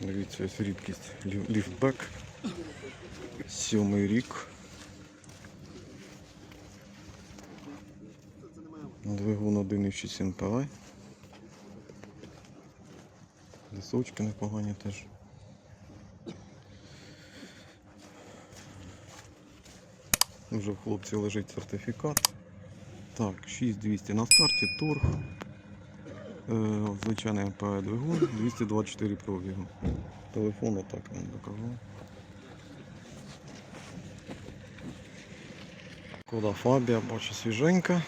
Дивіться, ось рідкість Лі- ліфтбек. Сьомий рік. Двигун 1,6 МПА. Лісочки непогані теж. Вже в хлопці лежить сертифікат. Так, 6200 на старті, торг. Е, звичайний МПА двигун, 224 пробігу. Телефон отак вам докажу. Кода Фабія, бачу свіженька.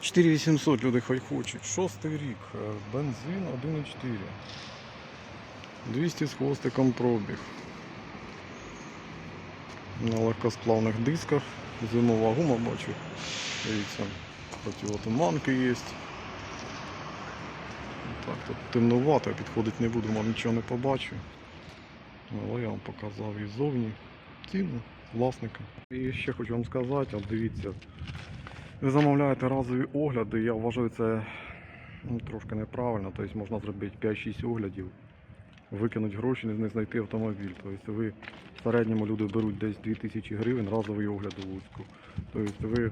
4800 люди хай хочуть. Шостий рік. е, Бензин 1,4. 200 з хвостиком пробіг. На легкосплавних дисках. Зимова гума бачу. Дивіться, противотуманки є. Так, тут темнувато, я підходити не буду, вам нічого не побачу. Але я вам показав і ззовні ціну власника. І ще хочу вам сказати, дивіться, ви замовляєте разові огляди, я вважаю це ну, трошки неправильно. Тобто можна зробити 5-6 оглядів, викинути гроші, не знайти автомобіль. Тобто ви в середньому люди беруть десь 2000 гривень разовий огляд у Луцьку. Тобто ви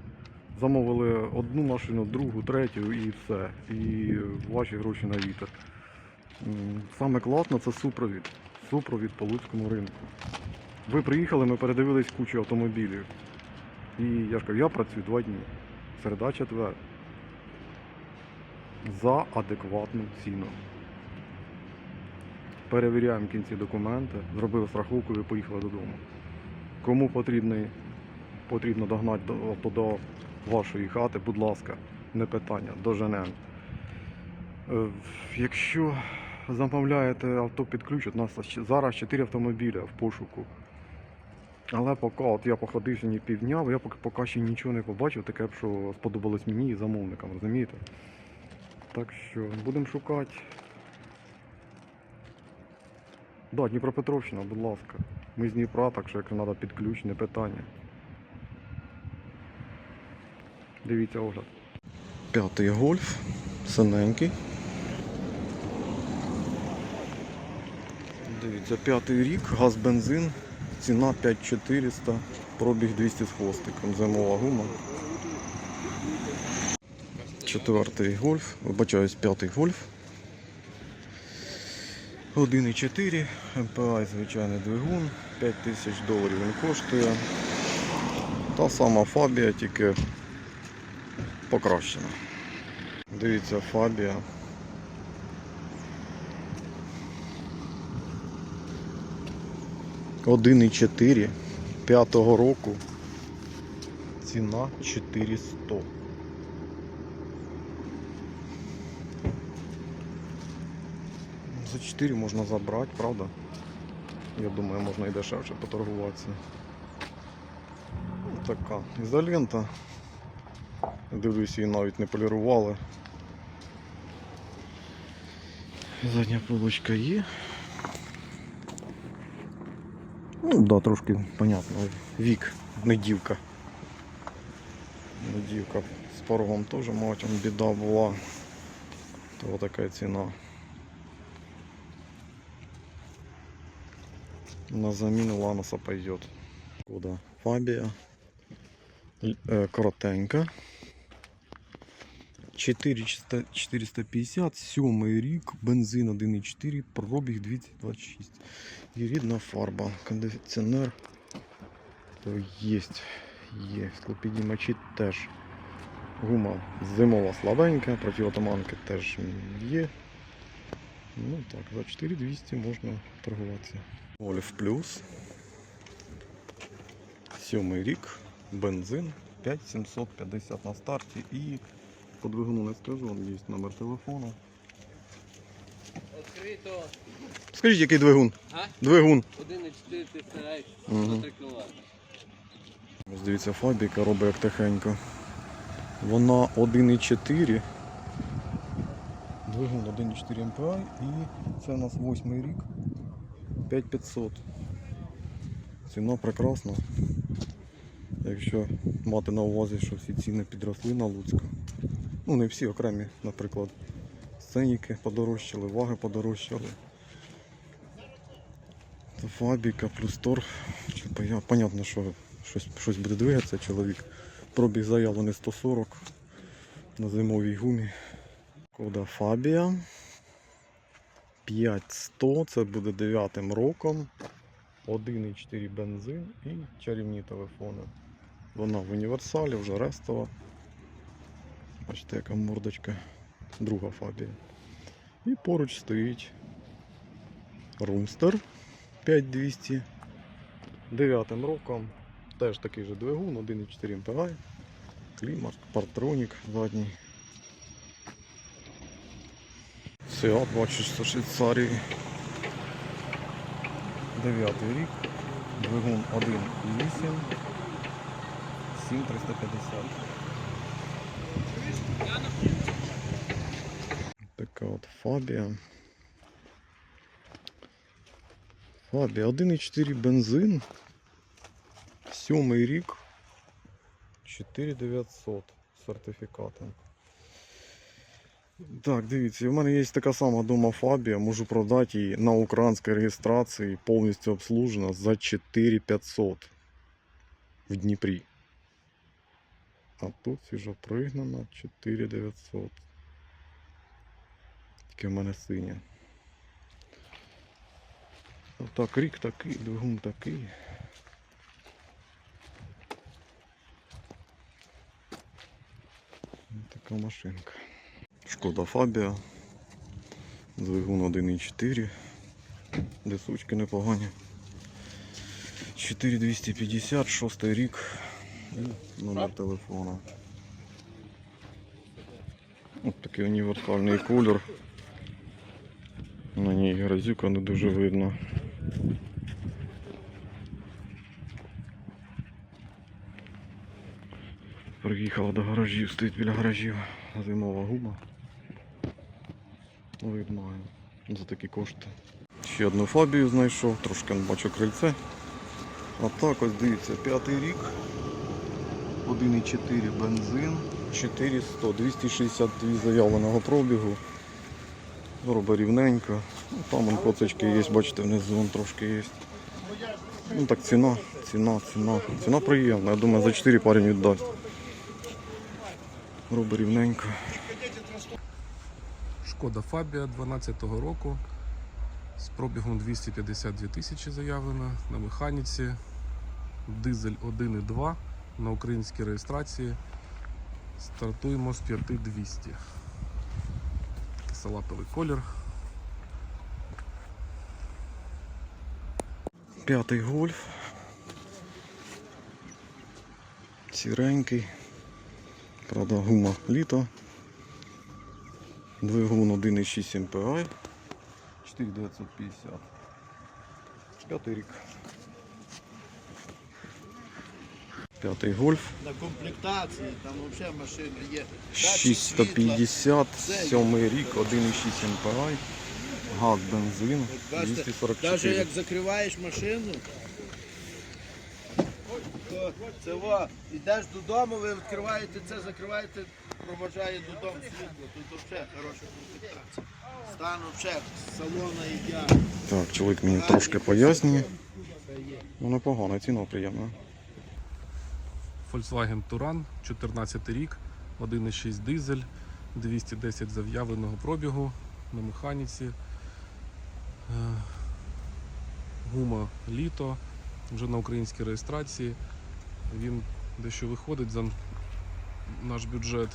замовили одну машину, другу, третю і все. І ваші гроші на вітер. Саме класно це супровід. Супровід по Луцькому ринку. Ви приїхали, ми передивились кучу автомобілів. І я ж кажу, я працюю два дні. Середа четвер. За адекватну ціну. Перевіряємо кінці документи, зробили страховку і поїхали додому. Кому потрібний, потрібно догнати до, авто до вашої хати, будь ласка, не питання, доженемо. Е, Якщо замовляєте авто під у нас зараз 4 автомобіля в пошуку. Але поки от я походив сьогодні півдня, я поки, поки ще нічого не побачив, таке, б, що сподобалось мені і замовникам, розумієте? Так що будемо шукати. Да, Дніпропетровщина, будь ласка. Ми з Дніпра, так що якщо треба під ключ, не питання. Дивіться огляд. П'ятий гольф, синенький. Дивіться, п'ятий рік, газ бензин, ціна 5400, пробіг 200 з хвостиком, зимова гума. Четвертий гольф, вибачаюсь, п'ятий гольф. 1,4, МПА звичайний двигун, 5000 доларів він коштує. Та сама Фабія, тільки покращена. Дивіться, Фабія. Один і чотири п'ятого року. Ціна 400. За 4 можна забрати, правда? Я думаю, можна і дешевше поторгуватися. Така ізолента. Дивлюсь, її навіть не полірували. Задня полочка є. Ну, да, трошки понятно. Вік, не дівка. Не дівка. З порогом теж, мабуть, біда була. То така ціна. На замену Ланоса пойдет. Куда? Фабія. Е, Коротенька. 400 450, сьомий рік, бензин 1,4, пробіг 226. І рідна фарба, кондиціонер. То є, є. Склопідіймачі теж. Гума зимова слабенька, противотуманки теж є. Ну так, за 4200 можна торгуватися. Олів плюс. Сьомий рік, бензин 5750 на старті і по двигуну не скажу, є номер телефону. Відкрито Скажіть, який двигун? А? Двигун. 1,4 TCI, Мгм. 103 кВт. Ось дивіться, фабрика робить як тихенько. Вона 1,4. Двигун 1,4 МПА і це у нас восьмий рік. 5500. Ціна прекрасна. Якщо мати на увазі, що всі ціни підросли на Луцьку. Ну не всі окремі, наприклад, сценіки подорожчали, ваги подорожчали. Фабіка плюс торг. Понятно, що щось, щось буде двигатися чоловік. Пробіг заявлений 140 на зимовій гумі. Кода Фабія. 5100, це буде 9 роком. 1,4 бензин і чарівні телефони. Вона в універсалі, вже рестова. Бачите, яка мордочка. Друга фабія. І поруч стоїть Румстер 5200. 9 роком. Теж такий же двигун, 1,4 МПА. Клімат, партронік задній. Seat, бачиш, з Швейцарії. 9 рік. Двигун 1,8. 7350. Така от Фабія. Фабія 1,4 бензин. Сьомий рік. 4900 сертифікати. Так, дивіться, у мене є така сама дома Фабія, можу продати її на українській реєстрації, повністю обслужена за 4500 в Дніпрі. А тут вже пригнана 4900. Тільки в мене синя. Отак, рік такий, двигун такий. Така машинка. Шкода Фабія. Двигун 1.4. Десучки непогані. 4250, шостий рік. Номер телефона. Ось такий універсальний кольор. На ній грозюка не дуже видно. Приїхала до гаражів, стоїть біля гаражів. Зимова гума. Видно за такі кошти. Ще одну фабію знайшов, трошки бачу крильце. А так ось дивіться, п'ятий рік. 1,4 бензин, 400, 262 заявленого пробігу. Робить рівненько. Ну, там вон коцочки є, бачите, внизу вон трошки є. Ну так ціна, ціна, ціна. Ціна приємна, я думаю, за 4 парень віддасть. Робить рівненько. Шкода Фабія 12-го року з пробігом 252 тисячі заявлено на механіці. Дизель 1,2 на українській реєстрації. Стартуємо з 5200. Салатовий колір. П'ятий гольф. Сіренький. Правда, гума літо. Двигун 1,6 МПА. 4950. П'ятий рік. П'ятий гольф. На комплектації, там взагалі машина є. 650, сьомий рік, 1,6 МПА. Газ, бензин, Навіть 244. як закриваєш машину, то це во, йдеш додому, ви відкриваєте це, закриваєте, проважає додому світло. Тут взагалі хороша комплектація. Стан взагалі салона ідеально. Так, чоловік мені трошки пояснює. Ну непогано, ціна приємна. Volkswagen Touran, 14 рік, 1,6 дизель, 210 заявленого пробігу на механіці. Е, Гума літо, вже на українській реєстрації. Він дещо виходить за наш бюджет.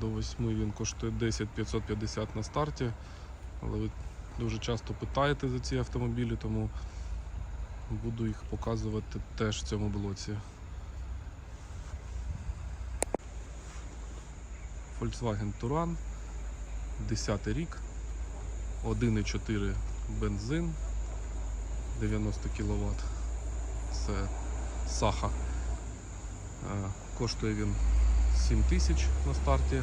До 8 він коштує 10 550 на старті. Але ви дуже часто питаєте за ці автомобілі, тому буду їх показувати теж в цьому блоці. Volkswagen Touran, 10 рік, 1,4 бензин, 90 кВт. Це Саха. Е, Коштує він 7 тисяч на старті.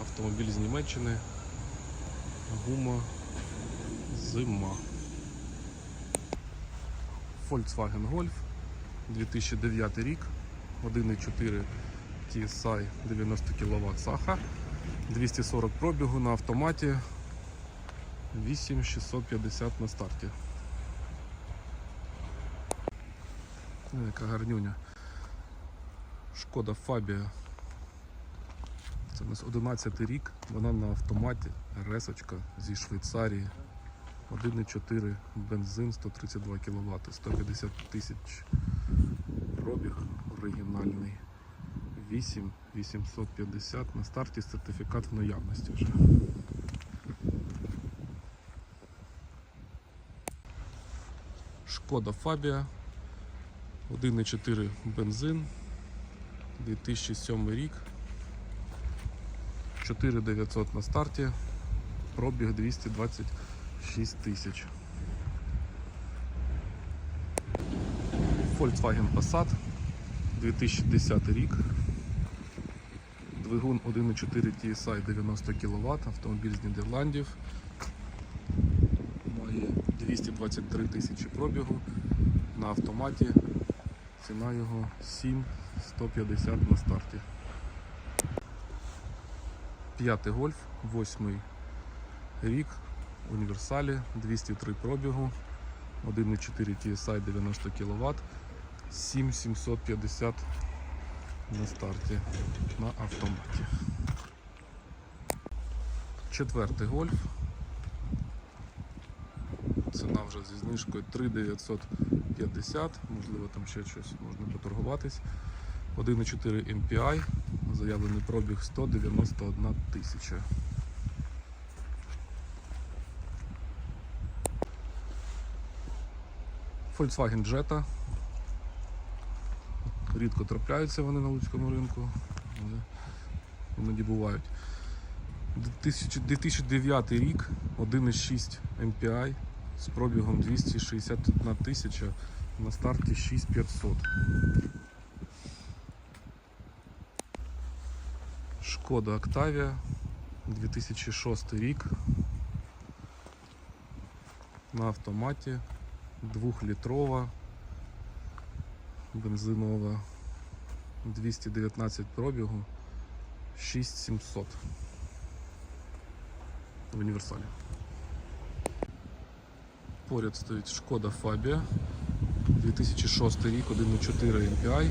Автомобіль з Німеччини. Гума зима. Volkswagen Golf 2009 рік, 1,4 TSI 90 кВт Саха, 240 пробігу на автоматі, 8650 на старті. Яка гарнюня. Шкода Фабія. Це у нас 11 рік, вона на автоматі, ресочка зі Швейцарії. 1,4 бензин 132 кВт, 150 тисяч пробіг оригінальний. 8 850 на старті сертифікат в наявності вже. Шкода Фабія. 1,4 бензин. 2007 рік. 4900 на старті. Пробіг 226 тисяч. Volkswagen Passat. 2010 рік Двигун 1.4 TSI 90 кВт, автомобіль з Нідерландів. Має 223 тисячі пробігу на автоматі. Ціна його 7,150 на старті. П'ятий гольф, восьмий рік, універсалі, 203 пробігу, 1.4 TSI 90 кВт, 7750 на старті на автоматі. Четвертий гольф. Ціна вже зі знижкою 3950, можливо там ще щось можна поторгуватись. 1,4 MPI, заявлений пробіг 191 тисяча. Volkswagen Jetta. Рідко трапляються вони на луцькому ринку, але іноді бувають. 2009 рік, 1,6 MPI з пробігом 261 тисяча на старті 6500. Шкода Octavia, 2006 рік. На автоматі, 2-літрова, бензинова, 219 пробігу, 6700 в універсалі. Поряд стоїть Шкода Фабія, 2006 рік, 1.4 MPI,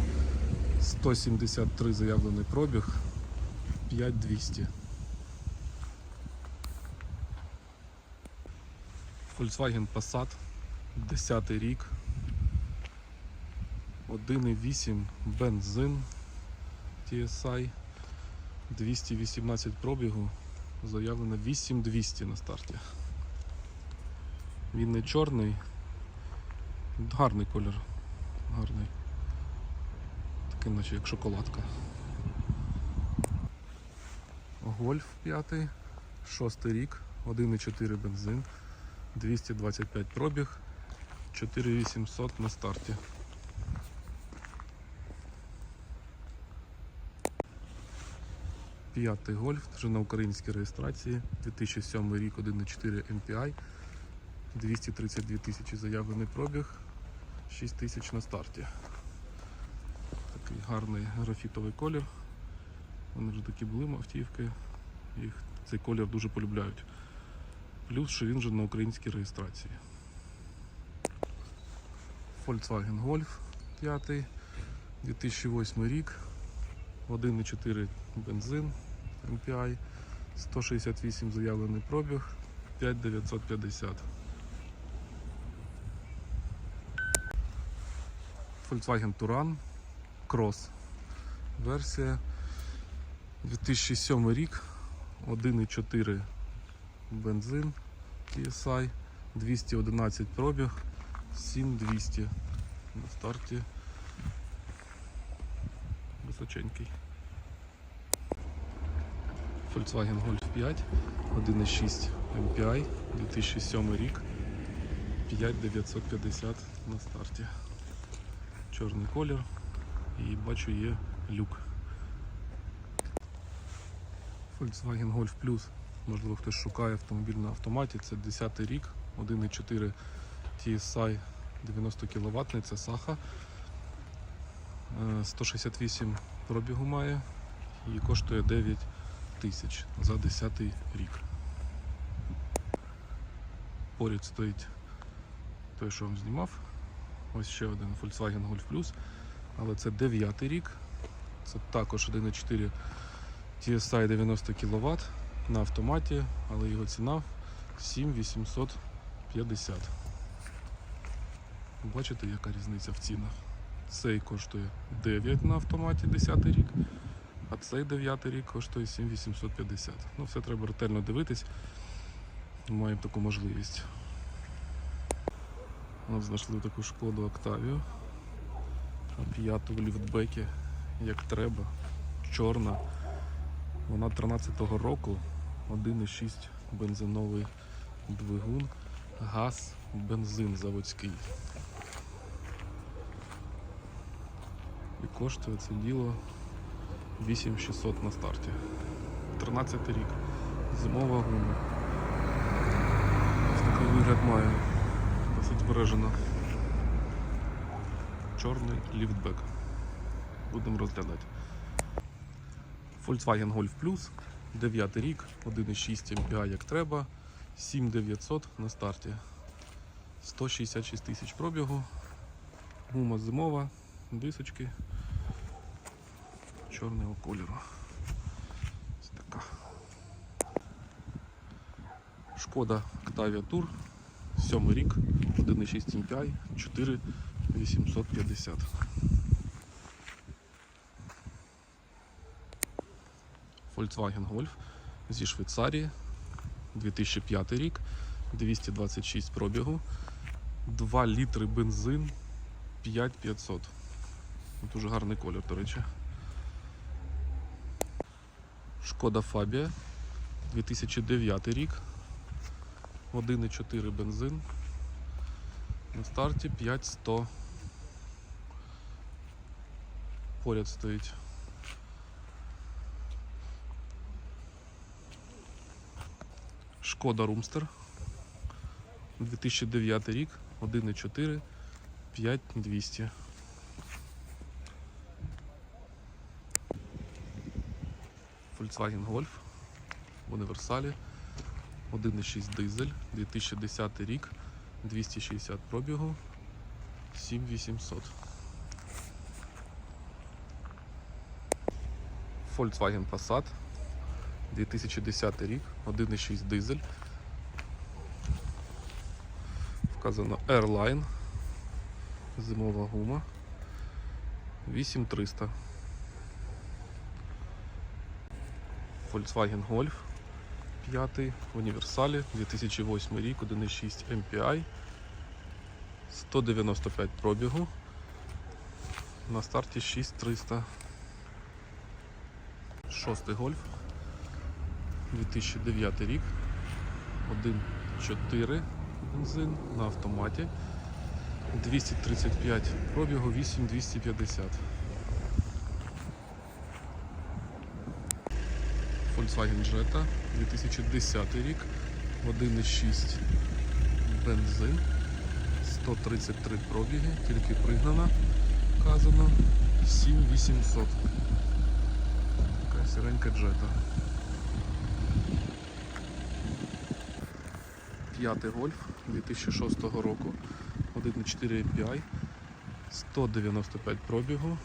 173 заявлений пробіг, 5200. Volkswagen Passat, 10 рік, 1,8 бензин TSI, 218 пробігу, заявлено 8200 на старті. Він не чорний, гарний колір, гарний. Такий наче як шоколадка. Гольф 5, 6 рік, 1,4 бензин, 225 пробіг, 4800 на старті. П'ятий гольф, вже на українській реєстрації, 2007 рік, 1,4 MPI, 232 тисячі заявлений пробіг, 6 тисяч на старті. Такий гарний графітовий колір. Вони вже такі були автівки, їх цей колір дуже полюбляють. Плюс, що він вже на українській реєстрації. Volkswagen Golf 5, 2008 рік, 1,4 бензин MPI, 168 заявлений пробіг, 5950. Volkswagen Touran Cross версія 2007 рік, 1,4 бензин TSI, 211 пробіг, 7200 на старті. Височенький. Volkswagen Golf 5, 1,6 MPI, 2007 рік, 5950 на старті. Чорний колір і бачу є люк. Volkswagen Golf Plus. Можливо, хтось шукає автомобіль на автоматі. Це 10 рік, 1,4 TSI 90 кВт, це Саха. Е, 168 пробігу має і коштує 9 тисяч за 10 рік. Поряд стоїть той, що вам знімав. Ось ще один Volkswagen Golf Plus. Але це 9 рік. Це також 1,4 TSI 90 кВт на автоматі, але його ціна 7850. Бачите, яка різниця в цінах? Цей коштує 9 на автоматі 10 рік, а цей 9 рік коштує 7850. Ну, все треба ретельно дивитись. Маємо таку можливість. От знайшли таку шкоду Octavia. П'яту в ліфтбекі, як треба. Чорна. Вона 13-го року, 1,6 бензиновий двигун, газ, бензин заводський. Коштує це діло 8600 на старті. 13 рік. Зимова гума. Ось такий вигляд має. Досить збережено. Чорний ліфтбек. Будемо розглядати. Volkswagen Golf Plus, 9 рік, 1,6 MPI як треба, 7900 на старті. 166 тисяч пробігу. Гума зимова, дисочки чорного кольору. Ось така. Шкода Octavia Tour, 7 рік, 1,6 MPI, 4850. Volkswagen Golf зі Швейцарії, 2005 рік, 226 пробігу, 2 літри бензин, 5500. Дуже гарний колір, до речі. Шкода Фабія, 2009 рік, 1,4 бензин. На старті 5100. Поряд стоїть Шкода Румстер. 2009 рік, 1,4, 5200. Volkswagen Golf в універсалі. 1,6 дизель, 2010 рік, 260 пробігу, 7800. Volkswagen Passat, 2010 рік, 1,6 дизель. Вказано Airline, зимова гума, 8300. Volkswagen Golf 5 в універсалі, 2008 рік, 1,6 MPI, 195 пробігу. На старті 6300. Шостий гольф. 2009 рік. 1,4 бензин на автоматі. 235 пробігу, 8250. Volkswagen Jetta 2010 рік, 1,6 бензин, 133 пробіги, тільки пригнана, вказано 7800. Така сіренька Jetta. П'ятий гольф 2006 року, 1,4 MPI, 195 пробігу,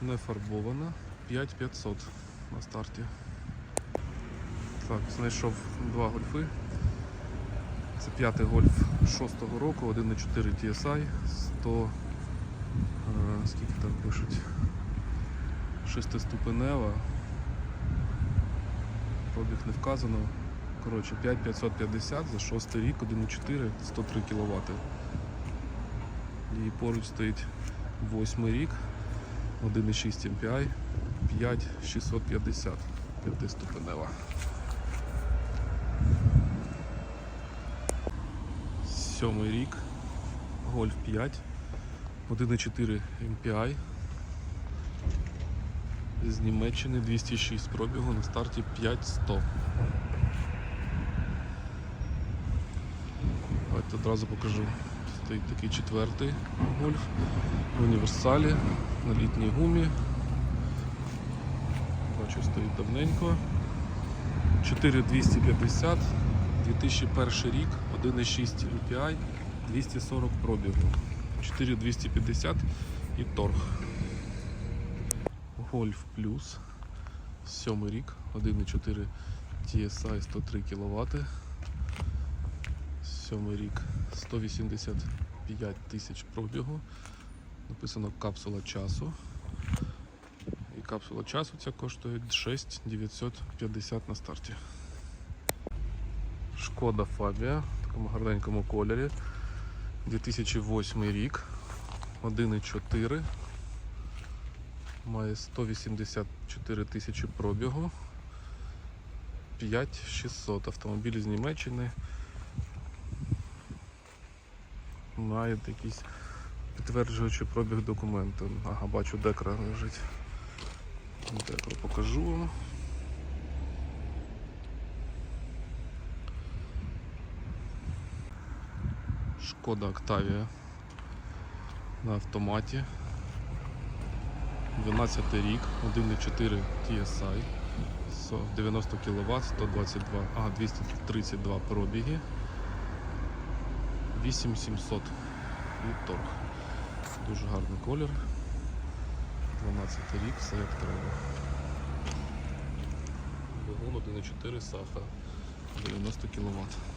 не фарбована, 5500 на старті. Так, знайшов два гольфи. Це п'ятий гольф 6-го року, 1,4 TSI, 100. е, скільки там пишуть? Шестиступенева. Пробіг не вказано. Коротше, 5550 за 6 рік, 1,4, 103 кВт. І поруч стоїть 8 рік, 1,6 MPI, 5650 п'ятиступенева. Сьомий рік, Golf 5, 1,4 MPI. З Німеччини 206 пробігу на старті 5100. Давайте одразу покажу. Стоїть такий четвертий гольф в універсалі на літній гумі. Бачу, стоїть давненько. 4250 2001 рік, 1,6 LPI, 240 пробігу, 4250 і торг. Golf Plus, 7 рік, 1,4 TSI 103 кВт. 7 рік, 185 тисяч пробігу. Написано капсула часу. Капсула часу ця коштує 6950 на старті. Шкода Фабія в такому гарненькому кольорі. 2008 рік. 1,4. Має 184 тисячі пробігу. 5600. Автомобіль з Німеччини. Має якийсь підтверджуючий пробіг документу. Ага, бачу, декра лежить. Декру покажу вам. Шкода Октавія на автоматі. 12 рік, 1,4 TSI, 90 кВт, 122, а 232 пробіги, 8700 і торг. Дуже гарний колір. 12 рік, все як треба. Двигун 1,4 Саха, 90 кВт.